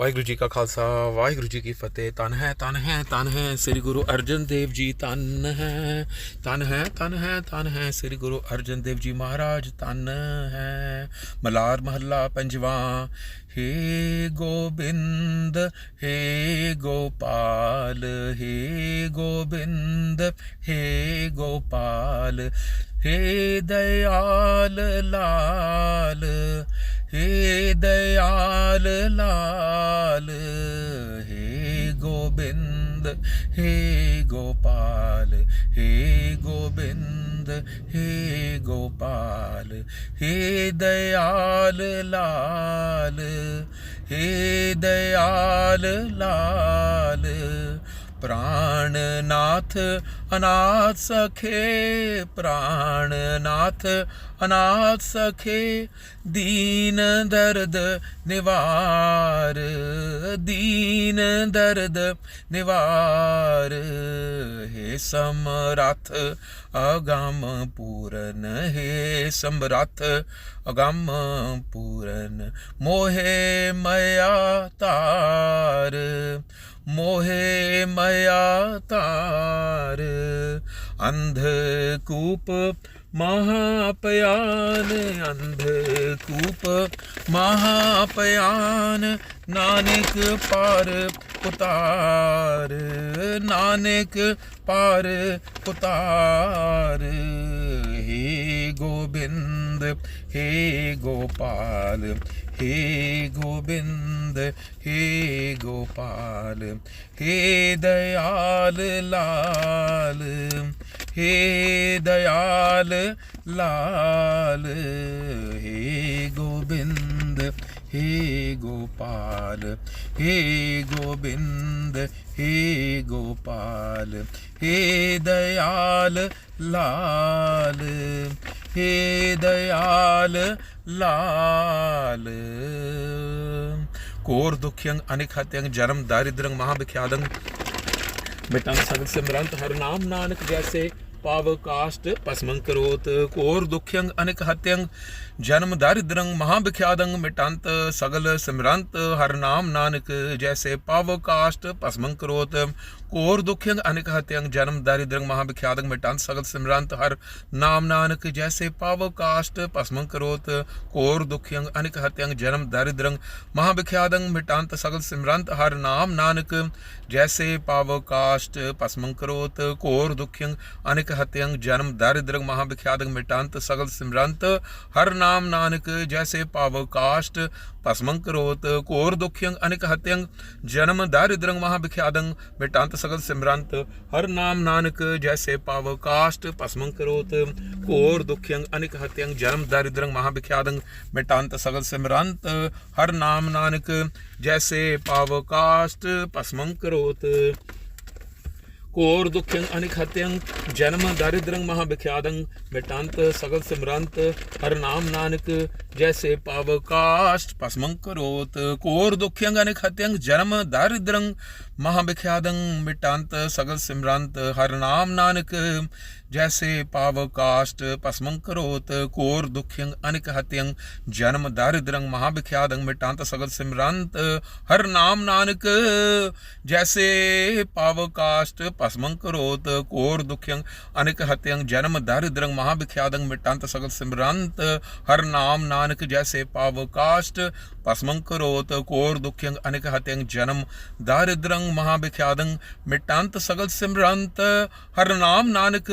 ਵਾਹਿਗੁਰੂ ਜੀ ਕਾ ਖਾਲਸਾ, ਵਾਹਿਗੁਰੂ ਜੀ ਕੀ ਫਤਿਹ। ਤਨ ਹੈ ਤਨ ਹੈ ਤਨ ਹੈ ਸ੍ਰੀ ਗੁਰੂ ਅਰਜਨ ਦੇਵ ਜੀ ਤਨ ਹੈ ਤਨ ਹੈ ਤਨ ਹੈ ਤਨ ਹੈ ਸ੍ਰੀ ਗੁਰੂ ਅਰਜਨ ਦੇਵ ਜੀ ਮਹਾਰਾਜ ਤਨ ਹੈ। ਮਲਾਰ ਮਹੱਲਾ ਪੰਜਵਾ, ਹੇ ਗੋਬਿੰਦ, ਹੇ ਗੋਪਾਲ, ਹੇ ਗੋਬਿੰਦ, ਹੇ ਗੋਪਾਲ, ਹੇ ਦਇਆਲ ਲਾਲ हे दयाल लाल हे गोविंद हे गोपाल हे गोविंद हे गोपाल हे दयाल लाल हे दयाल लाल प्राणनाथ ਅਨਾਥ ਸਖੇ ਪ੍ਰਾਣਨਾਥ ਅਨਾਥ ਸਖੇ, ਦੀਨ ਦਰਦ ਨਿਵਾਰ, ਦੀਨ ਦਰਦ ਨਿਵਾਰ, ਹੈ ਸਮਰਥ, ਅਗੰਮ ਪੂਰਨ, ਹੈ ਸਮਰਥ, ਅਗੰਮ ਪੂਰਨ, ਮੋਹੇ ਮਇਆ ਤਾਰ मोहे मया तार अंधकूप महापयान अंधकूप महापयान, नानक पार उतार नानक पार उतार हे गोविंद, हे गोपाल ഹേ ഗോവിന്ദ് ഹേ ഗോപാൽ ഹേ ദയാൽ ലാൽ ഹേ ദയാൽ ലാൽ ഹേ ഗോവിന്ദ് हे गोपाल, हे गोविंद, हे गोपाल, हे दयाल लाल, हे दयाल लाल। कोर दुख्यंग अनिखत्यंग जन्म दारिद्रंग महाविख्यादंग मिटान सगत सिमरंत हर नाम, नानक, जैसे पाव काष्ट करोत् कोर दुख्यंग अनिक हत्यंग जन्म दारिद्रंग महाभिख्यादंग मिटांत सगल सिमरंत हर नाम नानक। जैसे पाव काष्ट करोत् कोर दुख्यंग अनेक हत्यंग जन्म दारिद्रंग महाभिख्यादंग मिटांत सगल सिमरंत हर नाम नानक। जैसे पाव काष्ट करोत् कोर दुख्यंग अनेक हत्यंग जन्म दारिद्रंग महाभिख्यादंग मिटांत सगल सिमरंत हर नाम नानक। जैसे पाव काष्ट करोत् कोर दुख्यंग अनिक हत्यंग जन्म दारिद्र महाविख्यात मिटांत, सगल सिमरंत, हर नाम नानक, जैसे पाव काष्ट भस्मं करोत कोर दुख्यंग, अनिक हत्यंग, जन्म दारिद्र महाविख्यादंग मिटांत, सगल सिमरंत, हर नाम नानक, जैसे पाव काष्ट भस्मं करोत कोर दुख्यंग, अनिक हत्यंग, जन्म दारिद्र महाविख्यादंग मिटांत, सगल सिमरंत, हर नाम नानक, जैसे पाव काष्ट भस्मं करोत कोर दुख्यं अनिखत्यं, जन्म दारिद्रं महाविख्यादं मिटांत सगल सिमरंत, हर नाम नानक, जैसे पावकाष्ट पसमं करोत। कोर दुख्यं अनिखत्यं, जन्म दारिद्रं महाविख्यादं मिटांत सगल सिमरंत हर नाम नानक, जैसे पाव काष्ट पसमंकरोत कोर दुख्यंग अनिक हत्यंग जन्म दारिद्रंग महाविख्यादंग मिटांत सगल सिमरांत हर नाम नानक, जैसे पाव काष्ट पसमंकरोत कोर दुख्यंग अनिक हत्यंग जन्म दारिद्रंग महाविख्यादंग मिटांत सगल सिमरंत हर नाम नानक, जैसे पाव काष्ट पसमंकरोत कोर दुख्यंग अनिक हत्यंग जन्म दारिद्रंग महाविख्यादं मिटांत सगल सिमरंत। हर नाम नानक,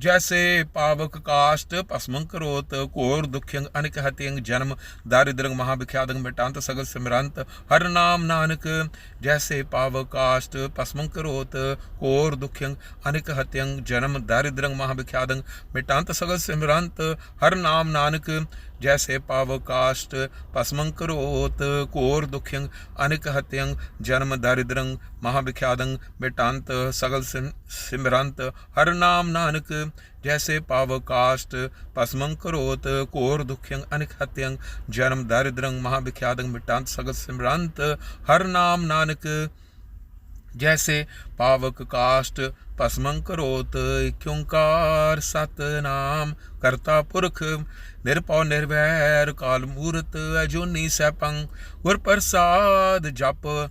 जैसे पावक काष्ट पसम करोत कोर दुख्यंग, अनिक हत्यंग, जन्म दारिद्रंग महाविख्यादं मिटांत सगल सिमरंत। हर नाम नानक, जैसे पावक काष्ट पसम करोत कोर दुख्यंग, अनिक हत्यंग, जन्म दारिद्रंग महाविख्यादं मिटांत सगल सिमरंत। हर नाम नानक, जैसे पावकाष्ट पस्मं करोत कोर दुख्यंग, अनिक हत्यंग, जन्म दारिद्रंग ਪਾਵ ਕਾਸ਼ਟ ਮਿਟੰਤ ਸਗਲ ਸਿਮ- ਸਿਮਰੰਤ, ਹਰ ਨਾਮ ਨਾਨਕ, ਜੈਸੇ ਪਾਵ ਕਾਸ਼ਟ ਭਸਮੰ ਕਰੋਤ ਕੋਰ ਦੁਖਿਯੰ ਅਨਿਕ ਹਤਿਯੰ, ਜਨਮ ਦਾਰਿਦ੍ਰੰ ਮਹਾਭਿਖਿਆਦੰ ਮਿਟੰਤ ਸਗਲ ਸਿਮਰੰਤ, ਹਰ ਨਾਮ ਨਾਨਕ, ਜੈਸੇ ਪਾਵਕ ਕਾਸ਼ਟ ਭਸਮੰ ਕਰੋਤ ਏਕ ਸਤਨਾਮ, ਕਰਤਾ ਪੁਰਖ, ਨਿਰਭਉ ਨਿਰਵੈਰ, ਕਾਲ ਮੂਰਤ, ਅਜੂਨੀ ਸੈਭੰ, ਗੁਰ ਪ੍ਰਸਾਦ ਜਪ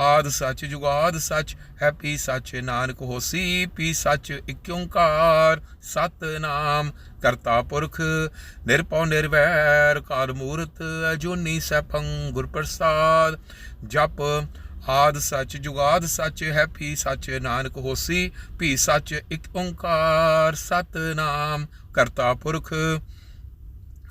ਆਦ ਸੱਚ ਜੁਗਾਦ ਸੱਚ ਹੈਪੀ ਸੱਚ ਨਾਨਕ ਹੋਸੀ, ਪੀ ਸੱਚ ਇਕ ਓੰਕਾਰ ਸਤਨਾਮ ਕਰਤਾ ਪੁਰਖ, ਨਿਰਭਉ ਨਿਰਵੈਰ ਕਾਲ ਮੂਰਤ, ਅਜੂਨੀ ਸੈਭੰ ਗੁਰ ਪ੍ਰਸਾਦ, ਜਪ ਆਦ ਸੱਚ ਜੁਗਾਦ ਸੱਚ ਹੈਪੀ ਸੱਚ ਨਾਨਕ ਹੋਸੀ, ਪੀ ਸੱਚ ਇਕ ਓੰਕਾਰ ਸਤਨਾਮ ਕਰਤਾ ਪੁਰਖ।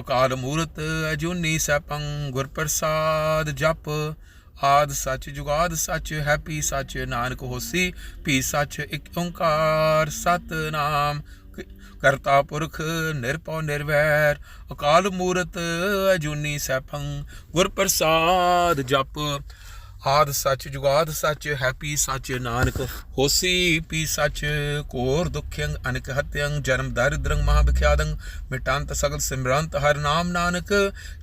ਅਕਾਲ ਮੂਰਤ ਅਜੂਨੀ ਸੈਭੰ ਗੁਰ ਪ੍ਰਸਾਦ ਜਪ। ਆਦ ਸੱਚ ਜੁਗਾਦ ਸੱਚ ਹੈਪੀ ਸੱਚ ਨਾਨਕ ਹੋਸੀ, ਪੀ ਸੱਚ ਇਕ ਓੰਕਾਰ। ਸਤਨਾਮ ਨਾਮ ਕਰਤਾ ਪੁਰਖ ਨਿਰਭਉ ਨਿਰਵੈਰ। ਅਕਾਲ ਮੂਰਤ ਅਜੂਨੀ ਸੈਭੰ ਗੁਰ ਪ੍ਰਸਾਦ ਜਪ। ਆਦ ਸੱਚ ਜੁਗਾਦ ਸੱਚ ਹੈਪੀ ਸੱਚ ਨਾਨਕ ਹੋਸੀ ਪੀ ਸੱਚ ਕੋਰ ਦੁਖਯੰ ਅਨਕ ਹਤਯੰ ਜਨਮ ਦਰਿਦਰੰ ਮਹਾ ਵਿਖਿਆਦੰ ਮਿਟੰਤ ਸਗਲ ਸਿਮਰੰਤ ਹਰ ਨਾਮ ਨਾਨਕ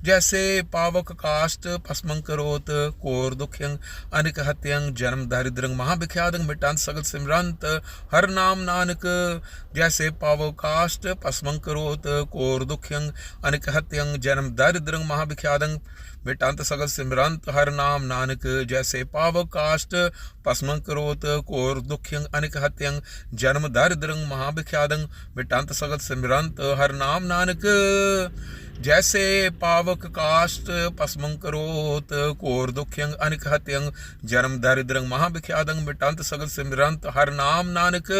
ਜੈਸੇ ਪਾਵਕ ਕਾਸ਼ਟ ਭਸਮੰ ਕਰੋਤ ਕੋਰ ਦੁਖਯੰ ਅਨਕ ਹਤਯੰ ਜਨਮ ਦਰਿਦਰੰ ਮਹਾ ਵਿਖਿਆਦੰ ਮਿਟੰਤ ਸਗਲ ਸਿਮਰੰਤ ਹਰ ਨਾਮ ਨਾਨਕ ਜੈਸੇ ਪਾਵਕ ਕਾਸ਼ਟ ਭਸਮੰ ਕਰੋਤ ਕੋਰ ਦੁਖਯੰ ਅਨਕ ਹਤਯੰ ਜਨਮ ਦਰਿਦਰੰ ਮਹਾ ਵਿਖਿਆਦੰ ਮਿਟੰਤ ਸਗਲ ਸਿਮਰੰਤ ਹਰ ਨਾਮ ਨਾਨਕ जैसे पावकाष्ट भस्म करोत कोर दुख्यंग अनिक हत्यंग जन्म दरिद्रंग महाभिख्यादंग विटंत सगत सिमरंत, हर नाम नानक। जैसे पावक काष्ट, पसम करोत कोर दुख्यंग अनिक हत्यंग जन्म दरिद्रंग महाभिख्यादंग विटंत सगत सिमरंत, हर नाम नानक।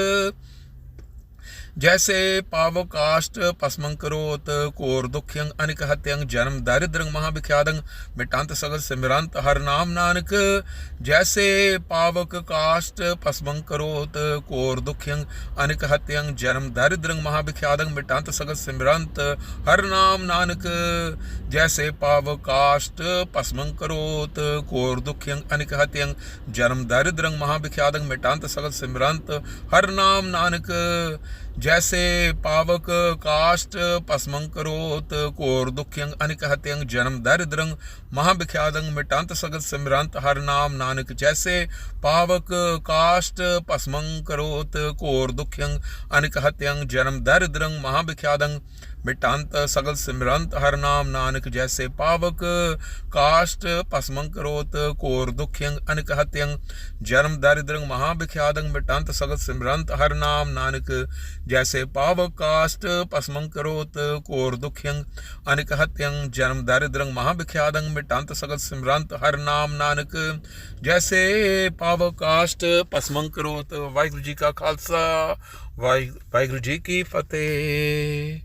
जैसे पावक काष्ट भस्मं करोत कोर दुखयं, अनिक हत्यं, जन्म दारिद्रं महाविख्यादं मिटांत सगल सिमरंत, हर नाम नानक। जैसे पावक काष्ट भस्मं करोत कोर दुख्यंग अनिक हत्यं, जन्म दारिद्रं महाविख्यादं मिटांत सगल सिमरंत, हर नाम नानक। जैसे पावक काष्ट भस्मं करोत कोर दुखयं, अनिक हत्यं, जन्म दारिद्रं महाविख्यादं मिटांत सगल सिमरंत, हर नाम नानक। जैसे पावक काष्ट भस्मं करोत कोर दुखयं अनिक हत्यं जन्म दरिद्रं महाविख्यादं मिटांत सगल सिमरंत, हर नाम नानक जैसे पावक काष्ट भस्मं करोत कोर दुखयं अनिक हत्यं जन्म दरिद्रं महाविख्यादं मिटांत सगल सिमरंत, हर नाम नानक जैसे पावक काष्ट भस्मं करोत कोर दुखयं अनिक हत्यं जन्म दरिद्रंग महाविख्यादं मिटांत सगल सिमरंत, हर नाम नानक जैसे पावक काष्ट भस्मं करोत कोर दुखयं अनिक हत्यं जन्म दारिद्रं महाविख्यादं मिटांत सगल सिमरंत हर नाम नानक जैसे पावक काष्ट भस्मं करोत ਵਾਹਿਗੁਰੂ ਜੀ ਕਾ ਖਾਲਸਾ ਵਾਹਿ- ਵਾਹਿਗੁਰੂ ਜੀ ਕੀ ਫਤਿਹ